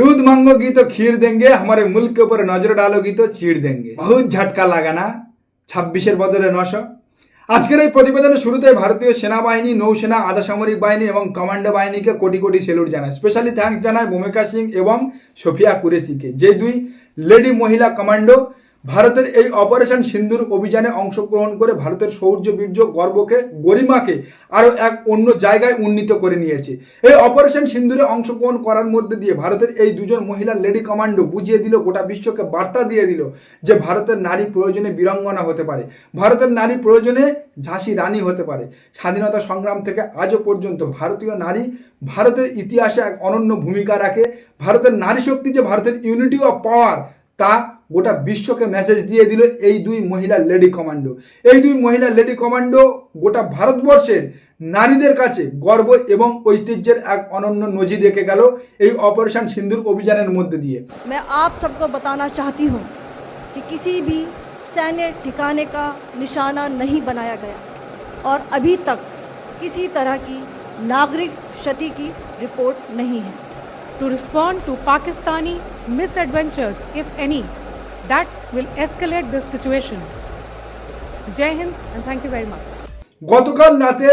दूध मांगोगी तो खीर देंगे हमारे मुल्क के ऊपर नजर डालोगी तो चीड़ देंगे बहुत ঝটকা লাগা না ছাব্বিশের বদলে নশো আজকের এই প্রতিবেদনের শুরুতে ভারতীয় সেনাবাহিনী নৌসেনা আধা সামরিক বাহিনী এবং কমান্ডো বাহিনীকে কোটি কোটি সেলুট জানায় স্পেশালি থ্যাঙ্কস জানায় ভূমিকা সিং এবং সোফিয়া কুরেশিকে যে দুই লেডি মহিলা কমান্ডো ভারতের এই অপারেশন সিন্ধুর অভিযানে অংশগ্রহণ করে ভারতের শৌর্য বীর্য গর্বকে, গরিমাকে আরও এক অন্য জায়গায় উন্নীত করে নিয়েছে। এই অপারেশন সিন্ধুরে অংশগ্রহণ করার মধ্যে দিয়ে ভারতের এই দুজন মহিলা লেডি কমান্ডো বুঝিয়ে দিল, গোটা বিশ্বকে বার্তা দিয়ে দিল যে ভারতের নারী প্রয়োজনে বীরাঙ্গনা হতে পারে। ভারতের নারী প্রয়োজনে ঝাঁসি রানী হতে পারে। স্বাধীনতা সংগ্রাম থেকে আজও পর্যন্ত ভারতীয় নারী ভারতের ইতিহাসে এক অনন্য ভূমিকা রাখে। ভারতের নারী শক্তি যে ভারতের ইউনিটি অফ পাওয়ার তা গোটা বিশ্বকে মেসেজ দিয়ে দিল এই দুই মহিলা লেডি কমান্ডো এই দুই মহিলা লেডি কমান্ডো গোটা ভারতবর্ষের নারীদের কাছে গর্ব এবং ঐতিহ্যের এক অনন্য নজির রেখে গেল এই অপারেশন সিন্দুর অভিযানের মধ্যে দিয়ে मैं आप सबको बताना चाहती हूँ कि किसी भी सैन्य ठिकाने का निशाना नहीं बनाया गया और अभी तक किसी तरह की नागरिक क्षति की रिपोर्ट नहीं है to respond to Pakistani misadventures, if any, that will escalate this situation. Jai Hind and thank you very much. গতকাল রাতে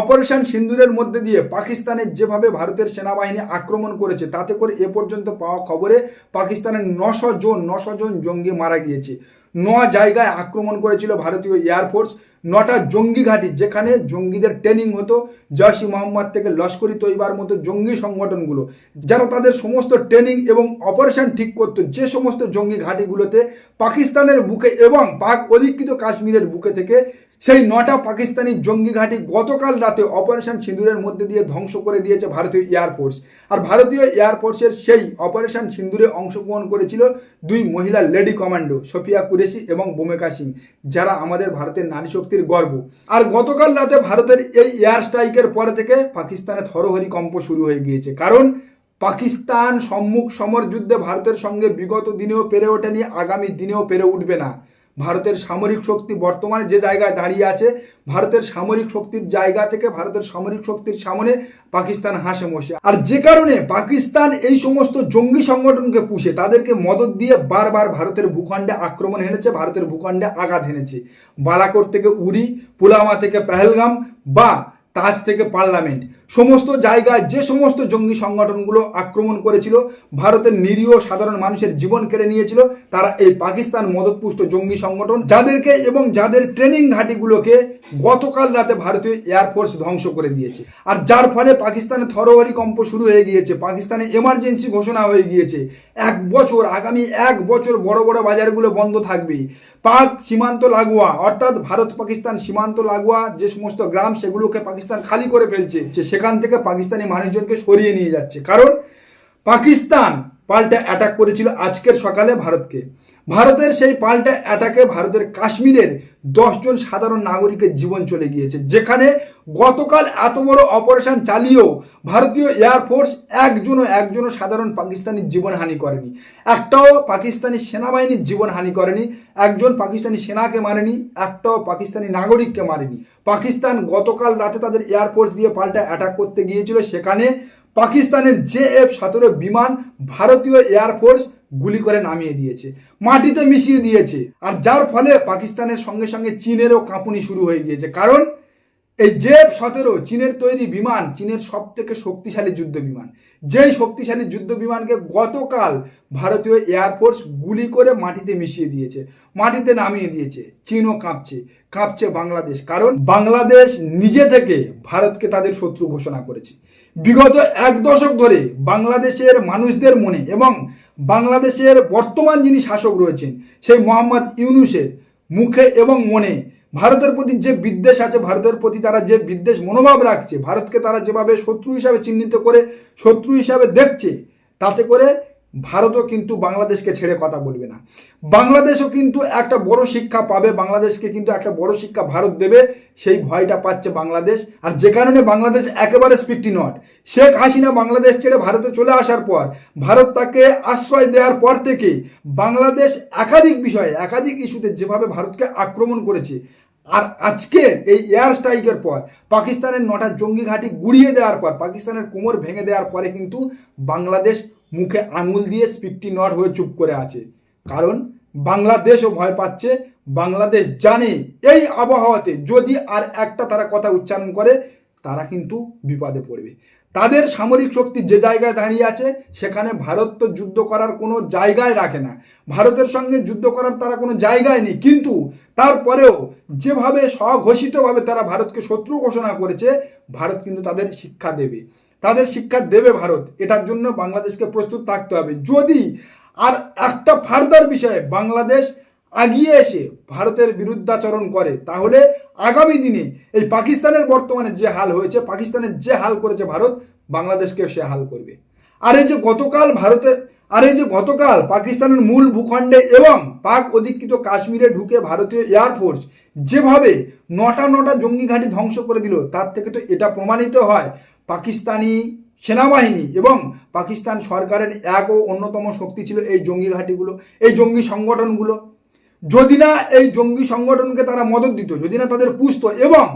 অপারেশন সিন্দুরের মধ্যে দিয়ে পাকিস্তানের যেভাবে ভারতের সেনাবাহিনী আক্রমণ করেছে, তাতে করে এ পর্যন্ত পাওয়া খবরে পাকিস্তানের নশো জন নশো জন জঙ্গি মারা গিয়েছে ন জায়গায় আক্রমণ করেছিল ভারতীয় এয়ারফোর্স নটা জঙ্গি ঘাঁটি, যেখানে জঙ্গিদের ট্রেনিং হতো জয়সি মোহাম্মদ থেকে লস্করি তৈবার মতো জঙ্গি সংগঠনগুলো। যারা তাদের সমস্ত ট্রেনিং এবং অপারেশন ঠিক করতো, যে সমস্ত জঙ্গি ঘাঁটিগুলোতে পাকিস্তানের বুকে এবং পাক অধিকৃত কাশ্মীরের বুকে থেকে সেই নটা পাকিস্তানি জঙ্গি ঘাঁটি গতকাল রাতে অপারেশন সিঁদুরের মধ্যে দিয়ে ধ্বংস করে দিয়েছে ভারতীয় এয়ারফোর্স আর ভারতীয় এয়ারফোর্সের সেই অপারেশন সিঁদুরে অংশগ্রহণ করেছিল দুই মহিলা লেডি কমান্ডো, সোফিয়া কুরেশি এবং বোমেকা সিং, যারা আমাদের ভারতের নারী শক্তির গর্ব। আর গতকাল রাতে ভারতের এই এয়ার স্ট্রাইকের পরে থেকে পাকিস্তানে থরহরি কম্প শুরু হয়ে গিয়েছে। কারণ পাকিস্তান সম্মুখ সমর যুদ্ধে ভারতের সঙ্গে বিগত দিনেও পেরে ওঠেনি, আগামী দিনেও পেরে উঠবে না। ভারতের সামরিক শক্তি বর্তমানে যে জায়গায় দাঁড়িয়ে আছে, ভারতের সামরিক শক্তির জায়গা থেকে ভারতের সামরিক শক্তির সামনে পাকিস্তান হাসে মশে। আর যে কারণে পাকিস্তান এই সমস্ত জঙ্গি সংগঠনকে পুষে তাদেরকে মদত দিয়ে বারবার ভারতের ভূখণ্ডে আক্রমণ হেনেছে, ভারতের ভূখণ্ডে আঘাত হেনেছে। বালাকোট থেকে উরি পুলামা থেকে পেহেলগাম বা তাজ থেকে পার্লামেন্ট। সমস্ত জায়গায় যে সমস্ত জঙ্গি সংগঠনগুলো আক্রমণ করেছিল, ভারতের নিরীহ সাধারণ মানুষের জীবন কেড়ে নিয়েছিল, তারা এই পাকিস্তান মদতপুষ্ট জঙ্গি সংগঠন, যাদেরকে এবং যাদের ট্রেনিং ঘাঁটিগুলোকে গতকাল রাতে ভারতীয় এয়ারফোর্স ধ্বংস করে দিয়েছে। আর যার ফলে পাকিস্তানে থরহরি কম্প শুরু হয়ে গিয়েছে, পাকিস্তানে এমার্জেন্সি ঘোষণা হয়ে গিয়েছে। এক বছর, আগামী এক বছর বড় বড় বাজারগুলো বন্ধ থাকবে পাক সীমান্ত লাগোয়া, অর্থাৎ ভারত পাকিস্তান সীমান্ত লাগোয়া যে সমস্ত গ্রাম, সেগুলোকে পাকিস্তান খালি করে ফেলছে সেখান থেকে পাকিস্তানি মানুষজনকে সরিয়ে নিয়ে যাচ্ছে। কারণ পাকিস্তান পাল্টা অ্যাটাক করেছিল আজকের সকালে ভারতকে। ভারতের সেই পাল্টা অ্যাটাকে ভারতের কাশ্মীরের দশজন সাধারণ নাগরিকের জীবন চলে গিয়েছে। যেখানে গতকাল এত বড় অপারেশন চালিয়েও ভারতীয় এয়ারফোর্স একজনও একজনও সাধারণ পাকিস্তানির জীবনহানি করেনি। একটাও পাকিস্তানি সেনাবাহিনীর জীবনহানি করেনি। একজন পাকিস্তানি সেনাকে মারেনি, একটাও পাকিস্তানি নাগরিককে মারেনি। পাকিস্তান গতকাল রাতে তাদের এয়ারফোর্স দিয়ে পাল্টা অ্যাটাক করতে গিয়েছিল। সেখানে পাকিস্তানের জে এফ সতেরো বিমান ভারতীয় এয়ারফোর্স গুলি করে নামিয়ে দিয়েছে, মাটিতে মিশিয়ে দিয়েছে। আর যার ফলে পাকিস্তানের সঙ্গে সঙ্গে চীনেরও কাঁপুনি শুরু হয়ে গিয়েছে। কারণ এই জেফ সতেরো চীনের তৈরি বিমান, চীনের সব থেকে শক্তিশালী যুদ্ধ বিমান। যেই শক্তিশালী যুদ্ধ বিমানকে গতকাল ভারতীয় এয়ারফোর্স গুলি করে মাটিতে মিশিয়ে দিয়েছে, মাটিতে নামিয়ে দিয়েছে। চীনও কাঁপছে কাঁপছে বাংলাদেশ। কারণ বাংলাদেশ নিজে থেকে ভারতকে তাদের শত্রু ঘোষণা করেছে। বিগত এক দশক ধরে বাংলাদেশের মানুষদের মনে এবং বাংলাদেশের বর্তমান যিনি শাসক রয়েছেন, সেই মোহাম্মদ ইউনুসের মুখে এবং মনে ভারতের প্রতি যে বিদ্বেষ আছে, ভারতের প্রতি তারা যে বিদ্বেষ মনোভাব রাখছে, ভারতকে তারা যেভাবে শত্রু হিসাবে চিহ্নিত করে, শত্রু হিসাবে দেখছে, তাতে করে ভারতও কিন্তু বাংলাদেশকে ছেড়ে কথা বলবে না। বাংলাদেশও কিন্তু একটা বড় শিক্ষা পাবে, বাংলাদেশকে কিন্তু একটা বড় শিক্ষা ভারত দেবে, সেই ভয়টা পাচ্ছে বাংলাদেশ। আর যে কারণে বাংলাদেশ একেবারে স্পিডটি নট শেখ হাসিনা বাংলাদেশ ছেড়ে ভারতে চলে আসার পর, ভারত তাকে আশ্রয় দেওয়ার পর থেকে বাংলাদেশ একাধিক বিষয়ে, একাধিক ইস্যুতে যেভাবে ভারতকে আক্রমণ করেছে, আর আজকে এই এয়ার স্ট্রাইকের পর, পাকিস্তানের নটা জঙ্গি ঘাঁটি গুড়িয়ে দেওয়ার পর, পাকিস্তানের কোমর ভেঙে দেওয়ার পরে কিন্তু বাংলাদেশ মুখে আঙুল দিয়ে স্পিকটি নট হয়ে চুপ করে আছে। কারণ বাংলাদেশও ভয় পাচ্ছে, বাংলাদেশ জানে এই আবহাওয়াতে যদি আর একটা তারা কথা উচ্চারণ করে, তারা কিন্তু বিপদে পড়বে। তাদের সামরিক শক্তি যে জায়গায় দাঁড়িয়ে আছে, সেখানে ভারত তো যুদ্ধ করার কোনো জায়গায় রাখে না। ভারতের সঙ্গে যুদ্ধ করার তারা কোনো জায়গায় নেই। কিন্তু তারপরেও যেভাবে স্বঘোষিতভাবে তারা ভারতকে শত্রু ঘোষণা করেছে, ভারত কিন্তু তাদের শিক্ষা দেবে। তাদের শিক্ষা দেবে ভারত। এটার জন্য বাংলাদেশকে প্রস্তুত থাকতে হবে। যদি আর একটা ফার্দার বিষয়ে বাংলাদেশ আগিয়ে এসে ভারতের বিরুদ্ধাচরণ করে, তাহলে আগামী দিনে এই পাকিস্তানের বর্তমানে যে হাল হয়েছে, পাকিস্তানের যে হাল করেছে ভারত বাংলাদেশকেও সে হাল করবে। আর এই যে গতকাল ভারতের, আর এই যে গতকাল পাকিস্তানের মূল ভূখণ্ডে এবং পাক অধিকৃত কাশ্মীরে ঢুকে ভারতীয় এয়ারফোর্স যেভাবে নটা নটা জঙ্গি ঘাঁটি ধ্বংস করে দিল, তার থেকে তো এটা প্রমাণিত হয়। পাকিস্তানি সেনাবাহিনী এবং পাকিস্তান সরকারের এক ও অন্যতম শক্তি ছিল এই জঙ্গি ঘাঁটিগুলো, এই জঙ্গি সংগঠনগুলো। যদি না এই জঙ্গি সংগঠনকে তারা মদত দিত, যদি না তাদের পুষত এবং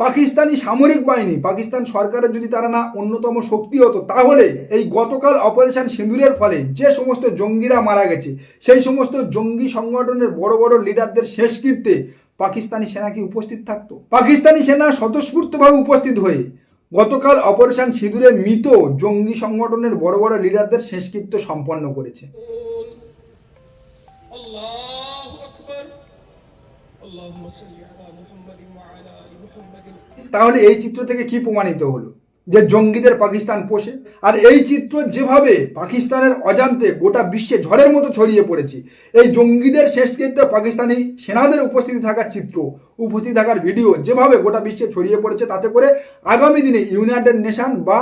পাকিস্তানি সামরিক বাহিনী, পাকিস্তান সরকারের যদি তারা না অন্যতম শক্তি হতো, তাহলে এই গতকাল অপারেশন সিঁদুরের ফলে যে সমস্ত জঙ্গিরা মারা গেছে, সেই সমস্ত জঙ্গি সংগঠনের বড় বড় লিডারদের শেষকৃত্যে পাকিস্তানি সেনা কি উপস্থিত থাকতো? পাকিস্তানি সেনা স্বতঃস্ফূর্তভাবে উপস্থিত হয়ে গতকাল অপারেশন সিঁদুরে মৃত জঙ্গি সংগঠনের বড় বড় লিডারদের শেষকৃত্য সম্পন্ন করেছে। তাহলে এই চিত্র থেকে কি প্রমাণিত হলো? যে জঙ্গিদের পাকিস্তান পোষে। আর এই চিত্র যেভাবে পাকিস্তানের অজান্তে গোটা বিশ্বে ঝড়ের মতো ছড়িয়ে পড়েছে, এই জঙ্গিদের শেষকৃত্য পাকিস্তানি সেনাদের উপস্থিতি থাকার চিত্র, উপস্থিত থাকার ভিডিও যেভাবে গোটা বিশ্বে ছড়িয়ে পড়েছে, তাতে করে আগামী দিনে ইউনাইটেড নেশন বা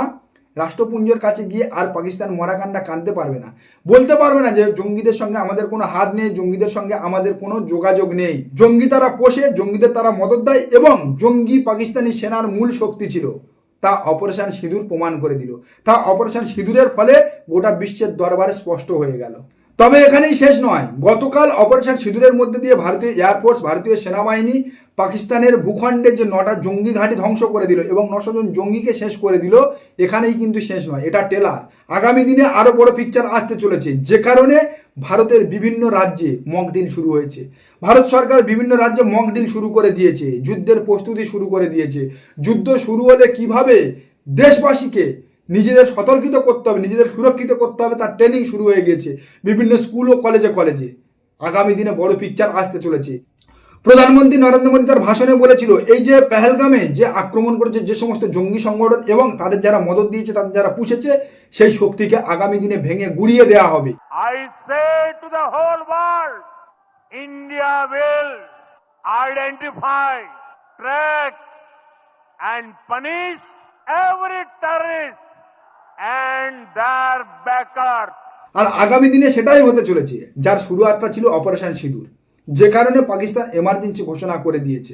রাষ্ট্রপুঞ্জের কাছে গিয়ে আর পাকিস্তান মরাকান্না কাঁদতে পারবে না। বলতে পারবে না যে জঙ্গিদের সঙ্গে আমাদের কোনো হাত নেই, জঙ্গিদের সঙ্গে আমাদের কোনো যোগাযোগ নেই। জঙ্গি তারা পোষে, জঙ্গিদের তারা মদত দেয় এবং জঙ্গি পাকিস্তানি সেনার মূল শক্তি ছিল। তা অপারেশন সিঁদুর প্রমাণ করে দিল। তা অপারেশন সিঁদুরের ফলে গোটা বিশ্বের দরবারে স্পষ্ট হয়ে গেল। তবে এখানেই শেষ নয়। গতকাল অপারেশন সিঁদুরের মধ্যে দিয়ে ভারতীয় এয়ারফোর্স ভারতীয় সেনাবাহিনী, পাকিস্তানের ভূখণ্ডে যে নটা জঙ্গি ঘাঁটি ধ্বংস করে দিল এবং নশো জন জঙ্গিকে শেষ করে দিল, এখানেই কিন্তু শেষ নয়। এটা টেলার আগামী দিনে আরও বড় পিকচার আসতে চলেছে। যে কারণে ভারতের বিভিন্ন রাজ্যে মক ডিল শুরু হয়েছে। ভারত সরকার বিভিন্ন রাজ্যে মক ডিল শুরু করে দিয়েছে, যুদ্ধের প্রস্তুতি শুরু করে দিয়েছে। যুদ্ধ শুরু হলে কীভাবে দেশবাসীকে নিজেদের সতর্কিত করতে হবে, নিজেদের সুরক্ষিত করতে হবে, তার ট্রেনিং শুরু হয়ে গেছে। বিভিন্ন স্কুল ও কলেজে কলেজে আগামী দিনে বড় পিকচার আসতে চলেছে। প্রধানমন্ত্রী নরেন্দ্র মোদী তার ভাষণে বলেছিল এই যে পেহেলগামে যে আক্রমণ করেছে যে সমস্ত জঙ্গি সংগঠন এবং তাদের যারা মদত দিয়েছে তাদের যারা পুষেছে সেই শক্তিকে আগামী দিনে ভেঙে গুড়িয়ে দেওয়া হবে। To the whole world, India will identify, track, and punish every terrorist and their backers. আর আগামী দিনে সেটাই হতে চলেছে। যার শুরুয়াতটা ছিল অপারেশন সিঁদুর। যে কারণে পাকিস্তান এমার্জেন্সি ঘোষণা করে দিয়েছে।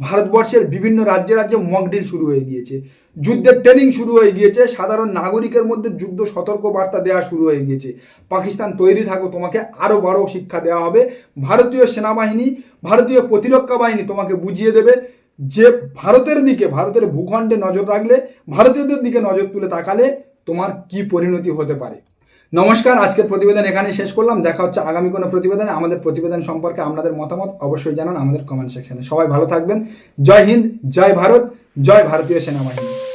ভারতবর্ষের বিভিন্ন রাজ্যে রাজ্যে মকডিল শুরু হয়ে গিয়েছে। যুদ্ধের ট্রেনিং শুরু হয়ে গিয়েছে। সাধারণ নাগরিকের মধ্যে যুদ্ধ সতর্ক বার্তা দেওয়া শুরু হয়ে গিয়েছে। পাকিস্তান তৈরি থাকো, তোমাকে আরও বড় শিক্ষা দেওয়া হবে। ভারতীয় সেনাবাহিনী, ভারতীয় প্রতিরক্ষা বাহিনী তোমাকে বুঝিয়ে দেবে যে ভারতের দিকে, ভারতের ভূখণ্ডে নজর রাখলে, ভারতীয়দের দিকে নজর তুলে তাকালে তোমার কি পরিণতি হতে পারে। নমস্কার, আজকের প্রতিবেদন এখানে শেষ করলাম। দেখা হচ্ছে আগামী কোনো প্রতিবেদনে। আমাদের প্রতিবেদন সম্পর্কে আপনাদের মতামত অবশ্যই জানান আমাদের কমেন্ট সেকশনে সবাই ভালো থাকবেন। জয় হিন্দ, জয় ভারত, জয় ভারতীয় সেনাবাহিনী।